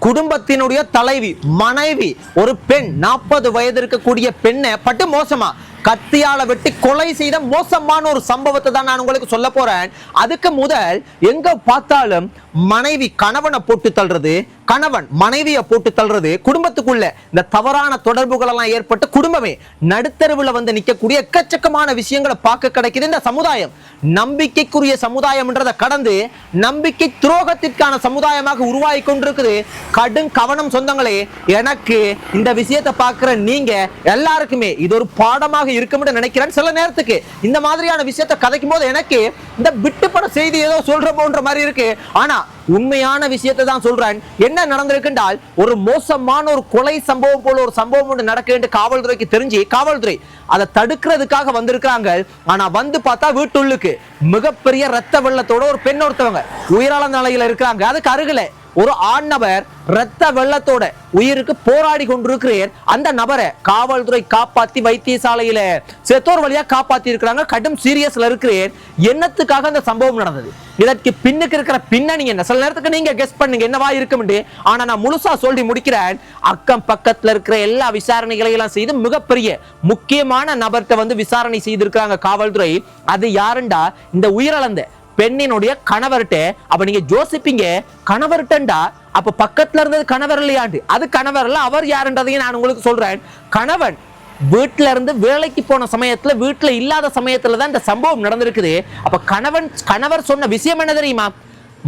குடும்பத்தினுடைய தலைவி மனைவி ஒரு பெண் நாற்பது வயது இருக்கக்கூடிய பெண்ணை பட்டு மோசமா கத்தியால வெட்டி கொலை செய்த மோசமான ஒரு சம்பவத்தை தான் நான் உங்களுக்கு சொல்ல போறேன். அதுக்கு முதல் எங்க பார்த்தாலும் மனைவி கணவனை போட்டு தள்ளுறது கணவன் மனைவியை போட்டு தள்ளுறது குடும்பத்துக்குள்ள இந்த தவறான தொடர்புகள் எல்லாம் ஏற்பட்டு குடும்பமே நடுத்தருவில் வந்து நிக்கக்கூடிய எக்கச்சக்கமான விஷயங்களை பார்க்க கிடைக்குது. இந்த சமுதாயம் நம்பிக்கைக்குரிய சமுதாயம்ன்றதை கடந்து நம்பிக்கை துரோகத்திற்கான சமுதாயமாக உருவாகி கொண்டிருக்குது. கடும் கவனம் சொந்தங்களே எனக்கு இந்த விஷயத்தை பார்க்குற நீங்க எல்லாருக்குமே இது ஒரு பாடமாக இருக்கும்னு நினைக்கிறேன். சில நேரத்துக்கு இந்த மாதிரியான விஷயத்தை கதைக்கும் போது எனக்கு இந்த விட்டுப்பட செய்தி ஏதோ சொல்ற போன்ற மாதிரி இருக்கு. ஆனா உண்மையான விஷயத்தை தான் சொல்றேன். என்ன நடந்திருக்குன்றால் ஒரு மோசமான ஒரு கொலை சம்பவம் போல ஒரு சம்பவம் ஒன்று நடக்கு காவல்துறைக்கு தெரிஞ்சு காவல்துறை அதை தடுக்கிறதுக்காக வந்திருக்கிறாங்க. ஆனா வந்து பார்த்தா வீட்டுள்ளுக்கு மிகப்பெரிய ரத்த வெள்ளத்தோட ஒரு பெண் ஒருத்தவங்க உயிராள நிலையில இருக்கிறாங்க. அதுக்கு அருகில ஒரு ஆண் நபர் ரத்த வெள்ளத்தோட உயிருக்கு போராடி கொண்டிருக்கிறேன். அந்த நபரை காவல்துறை காப்பாத்தி வைத்தியசாலையில செத்தோர் வழியா காப்பாத்தி இருக்கிறாங்க. கடும் சீரியஸ்ல இருக்கிறேன். என்னத்துக்காக அந்த சம்பவம் நடந்தது? இதற்கு பின்னுக்கு இருக்கிற பின்னணி என்ன? சில நேரத்துக்கு நீங்க கெஸ் பண்ணுங்க. என்னவா இருக்கும்னு ஆனா நான் முழுசா சொல்லி முடிக்கிறேன். அக்கம் பக்கத்துல இருக்கிற எல்லா விசாரணைகளை எல்லாம் செய்து மிகப்பெரிய முக்கியமான நபர்கிட்ட வந்து விசாரணை செய்திருக்கிறாங்க காவல்துறை. அது யாருண்டா? இந்த உயிரிழந்த பெண்ணினுடைய கணவர்கிட்ட அப்ப நீங்க ஜோசிப்பீங்க கணவர்கிட்டண்டா அப்ப பக்கத்துல இருந்தது கணவர் இல்லையாண்டு? அது கணவர் இல்ல அவர் யாருன்றதையும் நான் உங்களுக்கு சொல்றேன். கணவன் வீட்டுல இருந்து வேலைக்கு போன சமயத்துல வீட்டுல இல்லாத சமயத்துல தான் இந்த சம்பவம் நடந்திருக்குது. அப்ப கணவன் கணவர் சொன்ன விஷயம் என்ன தெரியுமா?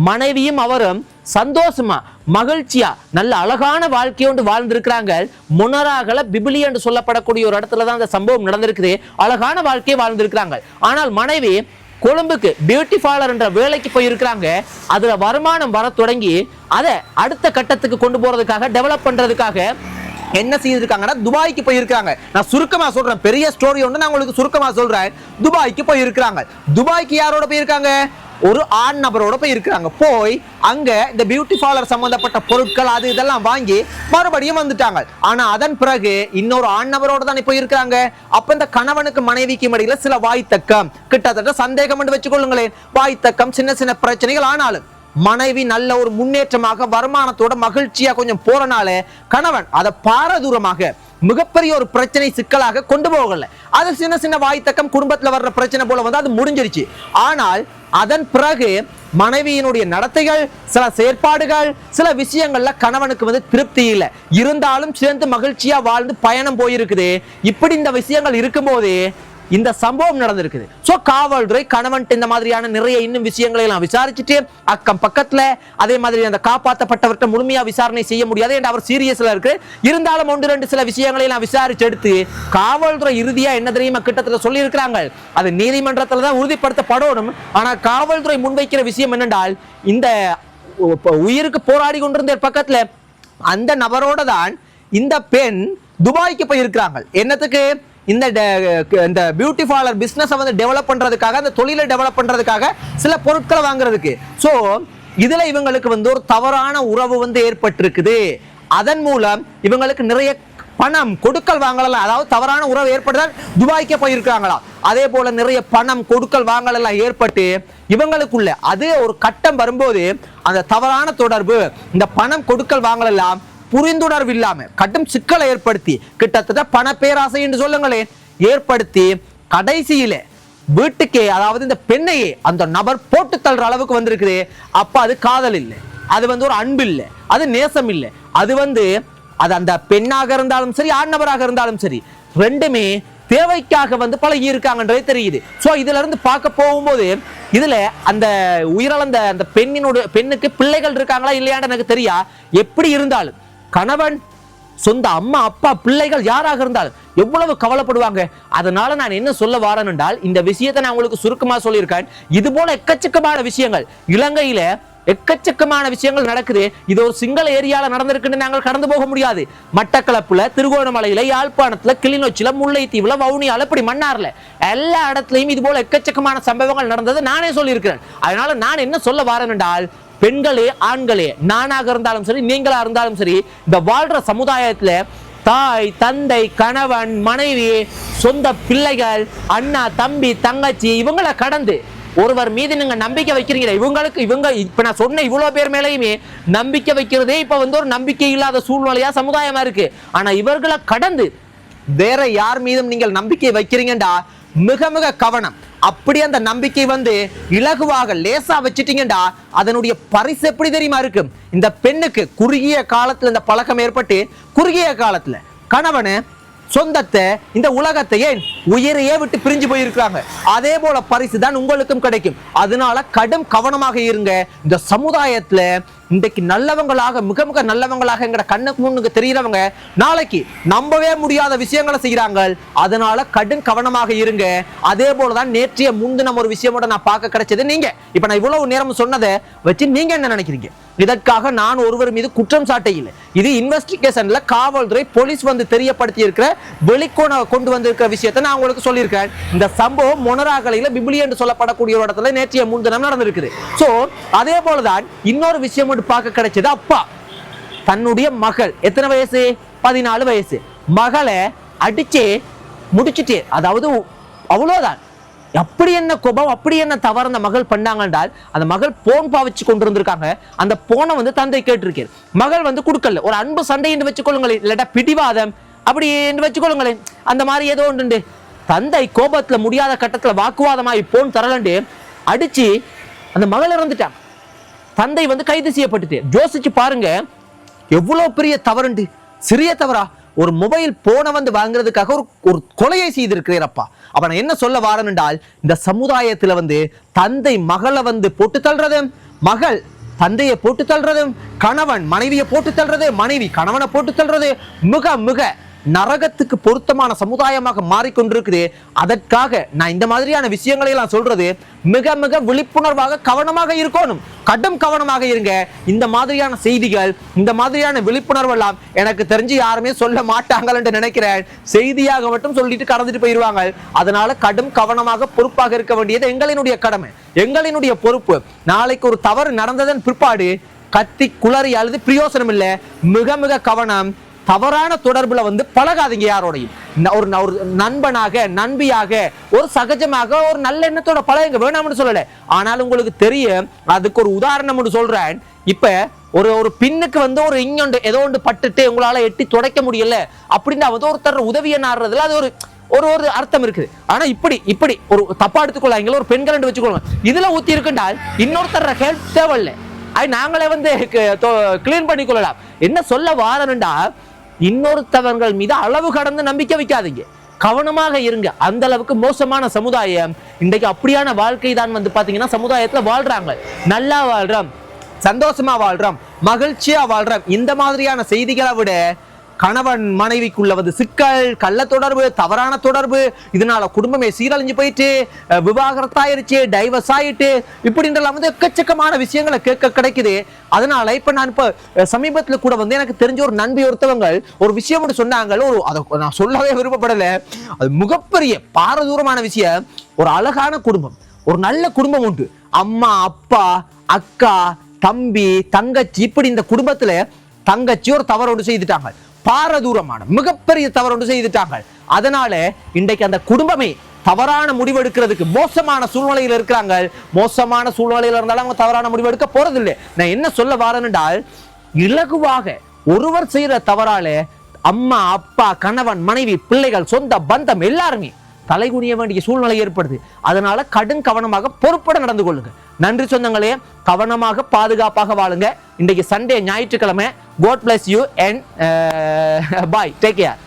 மனைவியும் அவரும் சந்தோஷமா மகிழ்ச்சியா நல்ல அழகான வாழ்க்கையோண்டு வாழ்ந்திருக்கிறாங்க. முனராகல பிபிலி என்று சொல்லப்படக்கூடிய ஒரு இடத்துல தான் அந்த சம்பவம் நடந்திருக்குது. அழகான வாழ்க்கையை வாழ்ந்திருக்கிறாங்க. ஆனால் மனைவி கொழும்புக்கு பியூட்டி பார்லர்ன்ற வேலைக்கு போயிருக்கிறாங்க. அதில் வருமானம் வர தொடங்கி அதை அடுத்த கட்டத்துக்கு கொண்டு போகிறதுக்காக டெவலப் பண்ணுறதுக்காக என்ன செய்திருக்காங்கன்னா துபாய்க்கு போயிருக்காங்க நான் சுருக்கமா சொல்றேன். பெரிய ஸ்டோரி ஒன்று நான் உங்களுக்கு சுருக்கமா சொல்றேன். துபாய்க்கு போயிருக்கிறாங்க. துபாய்க்கு யாரோட போயிருக்காங்க? ஒரு ஆண் நபரோட போய் இருக்கிறாங்க. போய் அங்க இந்த பியூட்டி பார்லர் சம்பந்தப்பட்ட பொருட்கள் அது இதெல்லாம் வாங்கி மறுபடியும் வந்துட்டாங்க. ஆனா அதன் பிறகு இன்னொரு ஆண் நபரோட தானே போய் இருக்கிறாங்க. அப்ப இந்த கணவனுக்கு மனைவிக்கு இடையில சில வாய்த்தக்கம். கிட்டத்தட்ட சந்தேகம் என்று வச்சுக்கொள்ளுங்களேன். வாய்த்தக்கம் சின்ன சின்ன பிரச்சனைகள் ஆனாலும் மனைவி நல்ல ஒரு முன்னேற்றமாக வருமானத்தோட மகிழ்ச்சியா கொஞ்சம் போறனால கணவன் அதை பாரதூரமாக மிகப்பெரிய ஒரு பிரச்சனை சிக்கலாக கொண்டு போகல. அது சின்ன சின்ன வாய்த்தக்கம் குடும்பத்தில் வர்ற பிரச்சனை போல வந்து அது முடிஞ்சிருச்சு. ஆனால் அதன் பிறகு மனைவியினுடைய நடத்தைகள் சில செயற்பாடுகள் சில விஷயங்கள்ல கணவனுக்கு வந்து திருப்தி இல்லை. இருந்தாலும் சேர்ந்து மகிழ்ச்சியா வாழ்ந்து பயணம் போயிருக்குது. இப்படி இந்த விஷயங்கள் இருக்கும்போது இந்த சம்பவம் நடந்திருக்குது. சோ காவல்துறை கணவன் இந்த மாதிரியான நிறைய இன்னும் விஷயங்களை எல்லாம் விசாரிச்சுட்டு அக்கம் பக்கத்துல அதே மாதிரி அந்த காப்பாற்றப்பட்டவர்கிட்ட முழுமையா விசாரணை செய்ய முடியாது என்று அவர் சீரியஸ்ல இருக்கு. இருந்தாலும் ஒன்று ரெண்டு சில விஷயங்களை எல்லாம் விசாரிச்சு எடுத்து காவல்துறை இறுதியா என்ன தெரியுமா கிட்டத்தட்ட சொல்லி இருக்கிறாங்க அது நீதிமன்றத்துல தான் உறுதிப்படுத்தப்படணும். ஆனா காவல்துறை முன்வைக்கிற விஷயம் என்னென்றால் இந்த உயிருக்கு போராடி கொண்டிருந்த பக்கத்துல அந்த நபரோட தான் இந்த பெண் துபாய்க்கு போயிருக்கிறாங்க. என்னத்துக்கு? இந்த இந்த பியூட்டி பார்லர் பிஸ்னஸை வந்து டெவலப் பண்ணுறதுக்காக அந்த தொழிலை டெவலப் பண்ணுறதுக்காக சில பொருட்களை வாங்குறதுக்கு. ஸோ இதில் இவங்களுக்கு வந்து ஒரு தவறான உறவு வந்து ஏற்பட்டிருக்குது. அதன் மூலம் இவங்களுக்கு நிறைய பணம் கொடுக்கல் வாங்கலாம் அதாவது தவறான உறவு ஏற்பட்டுதான் துபாய்க்கே போயிருக்காங்களாம் அதே போல நிறைய பணம் கொடுக்கல் வாங்கல் எல்லாம் ஏற்பட்டு இவங்களுக்குள்ள அது ஒரு கட்டம் வரும்போது அந்த தவறான தொடர்பு இந்த பணம் கொடுக்கல் வாங்கலாம் புரிந்துணர்வு இல்லாம கடும் சிக்கலை ஏற்படுத்தி கிட்டத்தட்ட பண பேராசை என்று சொல்லுங்களேன் ஏற்படுத்தி கடைசியில வீட்டுக்கே அதாவது இந்த பெண்ணையே அந்த நபர் போட்டு தள்ளுற அளவுக்கு வந்திருக்குது அப்ப அது காதல் இல்லை. அது வந்து ஒரு அன்பு இல்லை. அது நேசம் இல்லை. அது வந்து அது அந்த பெண்ணாக இருந்தாலும் சரி ஆண் நபராக இருந்தாலும் சரி ரெண்டுமே தேவைக்காக வந்து பழகி இருக்காங்கன்றதே தெரியுது. ஸோ இதுல இருந்து பார்க்க போகும்போது இதுல அந்த உயிரிழந்த அந்த பெண்ணினோட பெண்ணுக்கு பிள்ளைகள் இருக்காங்களா இல்லையான்னு எனக்கு தெரியா? எப்படி இருந்தாலும். கணவன் சொந்த அம்மா அப்பா பிள்ளைகள் யாராக இருந்தாலும் எவ்வளவு கவலைப்படுவாங்க? அதனால நான் என்ன சொல்ல வரேன் என்றால் இந்த விஷயத்தை நான் உங்களுக்கு சுருக்கமா சொல்லியிருக்கேன். இது போல எக்கச்சக்கமான விஷயங்கள். இலங்கையில எக்கச்சக்கமான விஷயங்கள் நடக்குது. இது ஒரு சிங்கள ஏரியால நடந்திருக்குன்னு நாங்கள் கடந்து போக முடியாது. மட்டக்களப்புல திருகோணமலையில யாழ்ப்பாணத்துல கிளிநொச்சியில முல்லைத்தீவுல வவுனியால இப்படி மன்னார்ல எல்லா இடத்துலயும் இது போல எக்கச்சக்கமான சம்பவங்கள் நடந்தது நானே சொல்லியிருக்கிறேன். அதனால நான் என்ன சொல்ல வரேன் என்றால் பெண்களே ஆண்களே நானாக இருந்தாலும் சரி நீங்களா இருந்தாலும் சரி இந்த வாழ்ற சமுதாயத்துல தாய் தந்தை கணவன் மனைவி சொந்த பிள்ளைகள் அண்ணா தம்பி தங்கச்சி இவங்களை கடந்து ஒருவர் மீது நீங்க நம்பிக்கை வைக்கிறீங்களே இவங்களுக்கு இவங்க இப்ப நான் சொன்ன இவ்வளவு பேர் மேலேயுமே நம்பிக்கை வைக்கிறதே இப்ப வந்து ஒரு நம்பிக்கை இல்லாத சூழ்நிலையா சமுதாயமா இருக்கு. ஆனா இவர்களை கடந்து வேற யார் மீதும் நீங்கள் நம்பிக்கை வைக்கிறீங்கடா மிக மிக கவனம். அப்படி அந்த நம்பிக்கை வந்து இலகுவாக லேசா வச்சிட்டீங்கடா அதனுடைய பரிசு எப்படி தெரியுமா இருக்கும் இந்த பெண்ணுக்கு குறுகிய காலத்துல இந்த பழக்கம் ஏற்பட்டு குறுகிய காலத்துல கணவனு சொந்தத்தை இந்த உலகத்தை ஏன் உயிரையே விட்டு பிரிஞ்சு போயிருக்கிறாங்க. அதே போல பரிசு தான் உங்களுக்கும் கிடைக்கும். அதனால கடும் கவனமாக இருங்க. இந்த சமுதாயத்துல இன்றைக்கு நல்லவங்களாக மிக மிக நல்லவங்களாக எங்கட கண்ணுக்கு முன்னுக்கு தெரிகிறவங்க நாளைக்கு நம்பவே முடியாத விஷயங்களை செய்கிறாங்க அதனால கடும் கவனமாக இருங்க. அதே போலதான் நேற்றைய முன்தினம் ஒரு விஷயமோட நான் பார்க்க கிடைச்சது. நீங்க இப்ப நான் இவ்வளவு நேரம் சொன்னதை வச்சு நீங்க என்ன நினைக்கிறீங்க? இதற்காக நான் ஒருவர் மீது குற்றம் சாட்ட இல்லை. இது இன்வெஸ்டிகேஷன்ல காவல்துறை போலீஸ் வந்து தெரியப்படுத்தி இருக்கிற வெளிக்கோண கொண்டு வந்திருக்கிற விஷயத்தை நான் உங்களுக்கு சொல்லியிருக்கேன். இந்த சம்பவம் மொனராகலையில பிபிலி என்று சொல்லப்படக்கூடிய ஒரு இடத்துல நேற்றைய முன்தினம் நடந்திருக்குது. ஸோ அதே போலதான் இன்னொரு விஷயம் ஒன்று பார்க்க கிடைச்சது. அப்பா தன்னுடைய மகள் எத்தனை வயசு? பதினாலு வயசு. மகளை அடிச்சு முடிச்சுட்டு அதாவது அவ்வளோதான் அப்படி என்ன கோபம் அப்படி என்ன தவறு அந்த மகள் பண்ணாங்க என்றால் அந்த மகள் போன் பாவிச்சு கொண்டு இருந்திருக்காங்க அந்த போனை வந்து தந்தை கேட்டிருக்கார் மகள் வந்து கொடுக்கல. ஒரு அன்பு சண்டை என்று வச்சுக்கொள்ளுங்களேன் இல்லாட்டா பிடிவாதம். அப்படி என்று வச்சுக்கொள்ளுங்களேன் அந்த மாதிரி ஏதோ ஒன்று தந்தை கோபத்துல முடியாத கட்டத்துல வாக்குவாதமாகி போன் தரலண்டு அடிச்சு அந்த மகள் இறந்துட்டாங்க தந்தை வந்து கைது செய்யப்பட்டுட்டு. யோசிச்சு பாருங்க. எவ்வளோ பெரிய தவறுண்டு. சிறிய தவறா? ஒரு மொபைல் போனை வந்து வாங்குறதுக்காக ஒரு ஒரு கொலையை செய்திருக்கிறேன் அப்ப. நான் என்ன சொல்ல வரேன் என்றால் இந்த சமுதாயத்துல வந்து தந்தை மகளை வந்து போட்டு தள்ளுறதும் மகள் தந்தையை போட்டு தள்ளுறதும் கணவன் மனைவியை போட்டு தள்ளுறது மனைவி கணவனை போட்டு தள்ளுறது மிக மிக நரகத்துக்கு பொருத்தமான சமுதாயமாக மாறிக்கொண்டிருக்குது அதற்காக நான் இந்த மாதிரியான விஷயங்களை எல்லாம் சொல்றது மிக மிக விழிப்புணர்வாக கவனமாக இருக்கணும். கடும் கவனமாக இருங்க. இந்த மாதிரியான செய்திகள் இந்த மாதிரியான விழிப்புணர்வு எல்லாம் எனக்கு தெரிஞ்சு யாருமே சொல்ல மாட்டாங்கன்னு நினைக்கிறேன். செய்தியாக மட்டும் சொல்லிட்டு கடந்துட்டு போயிருவாங்க. அதனால கடும் கவனமாக பொறுப்பாக இருக்க வேண்டியது எங்களினுடைய கடமை. எங்களினுடைய பொறுப்பு. நாளைக்கு ஒரு தவறு நடந்ததன் பிற்பாடு கத்தி குளறி அழுது பிரயோசனம் இல்லை மிக மிக கவனம். தவறான தொடர்புல வந்து பழகாதீங்க யாரோடையும். ஒரு ஒரு நண்பனாக நண்பியாக ஒரு சகஜமாக ஒரு நல்ல எண்ணத்தோட பழகுங்க. வேணாம்னு சொல்லல. ஆனால் உங்களுக்கு தெரியும் அதுக்கு ஒரு உதாரணம் ஒன்று சொல்றேன். இப்ப ஒரு ஒரு பின்னுக்கு வந்து ஒரு இங்கொண்டு ஏதோ ஒன்று பட்டுட்டு உங்களால எட்டி துடைக்க முடியல. அப்படின்னு வந்து ஒருத்தர் உதவியை நாடுறதுல அது ஒரு ஒரு ஒரு அர்த்தம் இருக்குது. ஆனா இப்படி இப்படி ஒரு தப்பா எடுத்துக்கொள்ளாங்க ஒரு பெண்கள் ரெண்டு வச்சுக்கொள்ளுங்க. இதுல ஊத்தி இருக்குண்டால் இன்னொருத்தர் ஹெல்ப் தேவையில்லை. அது நாங்களே வந்து கிளீன் பண்ணிக்கொள்ளலாம். என்ன சொல்ல வாரணுண்டா? இன்னொருத்தவர்கள் மீது அளவு கடந்து நம்பிக்கை வைக்காதீங்க. கவனமாக இருங்க. அந்த அளவுக்கு மோசமான சமுதாயம் இன்றைக்கு அப்படியான வாழ்க்கை தான் வந்து பார்த்தீங்கன்னா சமுதாயத்தில் வாழ்றாங்க. நல்லா வாழ்றோம். சந்தோஷமா வாழ்றோம். மகிழ்ச்சியா வாழ்றோம். இந்த மாதிரியான செய்திகளை விட கணவன் மனைவிக்குள்ள வந்து சிக்கல் கள்ள தொடர்பு தவறான தொடர்பு இதனால குடும்பமே சீரழிஞ்சு போயிட்டு விவாகரத்தாயிருச்சு டைவர்ஸ் ஆயிட்டு இப்படின்றலாம் வந்து எக்கச்சக்கமான விஷயங்களை கேட்க கிடைக்குது. அதனால இப்ப நான் இப்ப சமீபத்துல கூட வந்து எனக்கு தெரிஞ்ச ஒரு நண்பி ஒருத்தவங்க ஒரு விஷயம் ஒன்று சொன்னாங்க. ஒரு அதை நான் சொல்லவே விருப்பப்படல. அது மிகப்பெரிய பாரதூரமான விஷயம். ஒரு அழகான குடும்பம். ஒரு நல்ல குடும்பம் உண்டு. அம்மா அப்பா அக்கா தம்பி தங்கச்சி இப்படி இந்த குடும்பத்துல தங்கச்சி ஒரு தவறோடு செய்துட்டாங்க. பாரதூரமான மிகப்பெரிய தவறு ஒன்று செய்துட்டாங்க அதனால இன்றைக்கு அந்த குடும்பமே தவறான முடிவு எடுக்கிறதுக்கு மோசமான சூழ்நிலையில் இருக்கிறாங்க. மோசமான சூழ்நிலையில் இருந்தாலும் அவங்க தவறான முடிவு எடுக்க போறதில்லை. நான் என்ன சொல்ல வரேன்னால் இலகுவாக ஒருவர் செய்யற தவறால அம்மா அப்பா கணவன் மனைவி பிள்ளைகள் சொந்த பந்தம் எல்லாருமே தலைகுனிய வேண்டிய சூழ்நிலை ஏற்படுது. அதனால கடும் கவனமாக பொறுப்பட நடந்து கொள்ளுங்க. நன்றி சொந்தங்களே கவனமாக பாதுகாப்பாக வாழுங்க. இன்றைக்கு சண்டே ஞாயிற்றுக்கிழமை. God bless you and bye take care